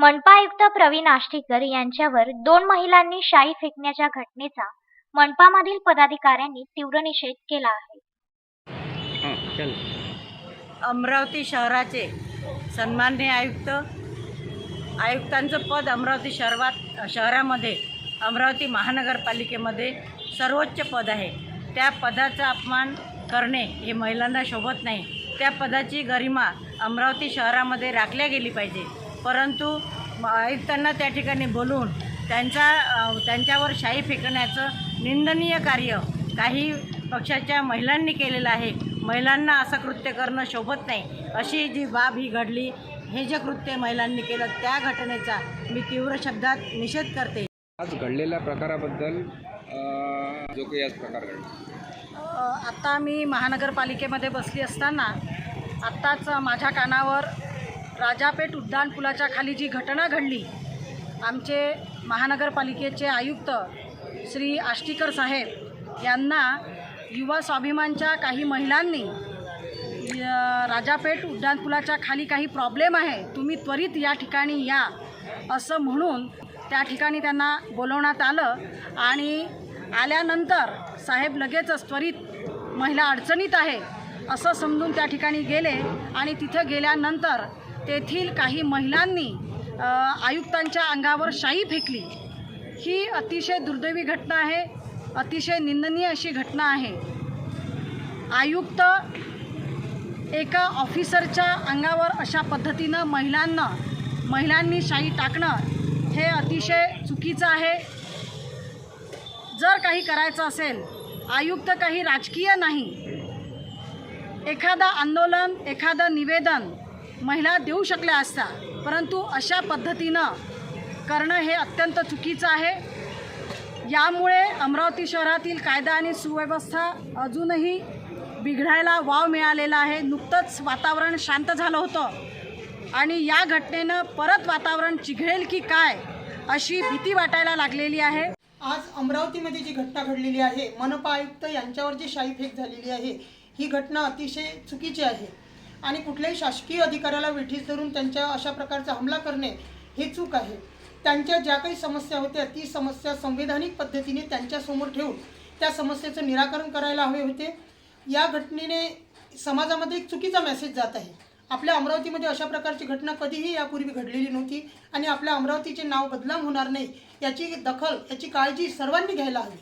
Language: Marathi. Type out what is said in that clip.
मनपा आयुक्त प्रवीण आष्टीकर यांच्यावर दोन महिलांनी शाई फेकण्याच्या घटनेचा मनपामधील पदाधिकाऱ्यांनी तीव्र निषेध केला आहे. हां चल. अमरावती शहराचे सन्माननीय आयुक्त आयुक्तांचं पद अमरावती शहरात शहरामध्ये अमरावती महानगरपालिकेमध्ये सर्वोच्च पद आहे. त्या पदाचा अपमान करणे हे महिलांना शोभत नाही. त्या पदाची गरिमा अमरावती शहरामध्ये राखल्या गेली पाहिजे. परंतु आयुक्तांना त्या ठिकाणी बोलून त्यांचा त्यांच्यावर शाई फेकण्याचं निंदनीय कार्य काही पक्षाच्या महिलांनी केलेलं आहे. महिलांना असं कृत्य करणं शोभत नाही. अशी जी बाब ही घडली हे जे कृत्य महिलांनी केलं त्या घटनेचा मी तीव्र शब्दात निषेध करते. आज घडलेल्या प्रकाराबद्दल जो काही आज प्रकार घडला. अ, आता मी महानगरपालिकेमध्ये बसली असताना आत्ताच माझ्या कानावर राजापेठ उड्डाणपुलाच्या खाली जी घटना घडली आमचे महानगरपालिकेचे आयुक्त श्री आष्टीकर साहेब यांना युवा स्वाभिमानच्या काही महिलांनी य- राजापेठ उड्डाणपुलाच्या खाली काही प्रॉब्लेम आहे तुम्ही त्वरित या ठिकाणी या असं म्हणून त्या ठिकाणी त्यांना बोलवण्यात आलं आणि आल्यानंतर साहेब लगेचच त्वरित महिला अडचणीत आहे असं समजून त्या ठिकाणी गेले आणि तिथं गेल्यानंतर तेथील काही महिलांनी आयुक्तांच्या अंगावर शाई फेकली. ही अतिशय दुर्दैवी घटना आहे अतिशय निंदनीय अशी घटना आहे. आयुक्त एका ऑफिसरच्या अंगावर अशा पद्धतीनं महिलांना महिलांनी शाई टाकणं हे अतिशय चुकीचं आहे. जर काही करायचं असेल आयुक्त काही राजकीय नाही. एखादा आंदोलन एखादं निवेदन महिला देऊ शकल्या असता परंतु अशा पद्धतीनं करणं हे अत्यंत चुकीचं आहे. यामुळे अमरावती शहरातील कायदा आणि सुव्यवस्था अजूनही बिघडायला वाव मिळालेला आहे. नुकतंच वातावरण शांत झालं होतं आणि या घटनेनं परत वातावरण चिघळेल की काय अशी भीती वाटायला लागलेली आहे. आज अमरावतीमध्ये जी घटना घडलेली आहे मनपा आयुक्त यांच्यावर जी शाईफेक झालेली आहे ही घटना अतिशय चुकीची आहे. आणि कुठल्याही शासकीय अधिकाऱ्याला वेठीस धरून त्यांच्या अशा प्रकारचा हमला करणे हे चूक आहे. त्यांच्या ज्या काही समस्या होत्या ती समस्या संवैधानिक पद्धतीने त्यांच्यासमोर ठेवून त्या समस्येचं निराकरण करायला हवे होते. या घटनेने समाजामध्ये एक चुकीचा मेसेज जात आहे. आपल्या अमरावतीमध्ये अशा प्रकारची घटना कधीही यापूर्वी घडलेली नव्हती आणि आपल्या अमरावतीचे नाव बदनाम होणार नाही याची दखल याची काळजी सर्वांनी घ्यायला हवी.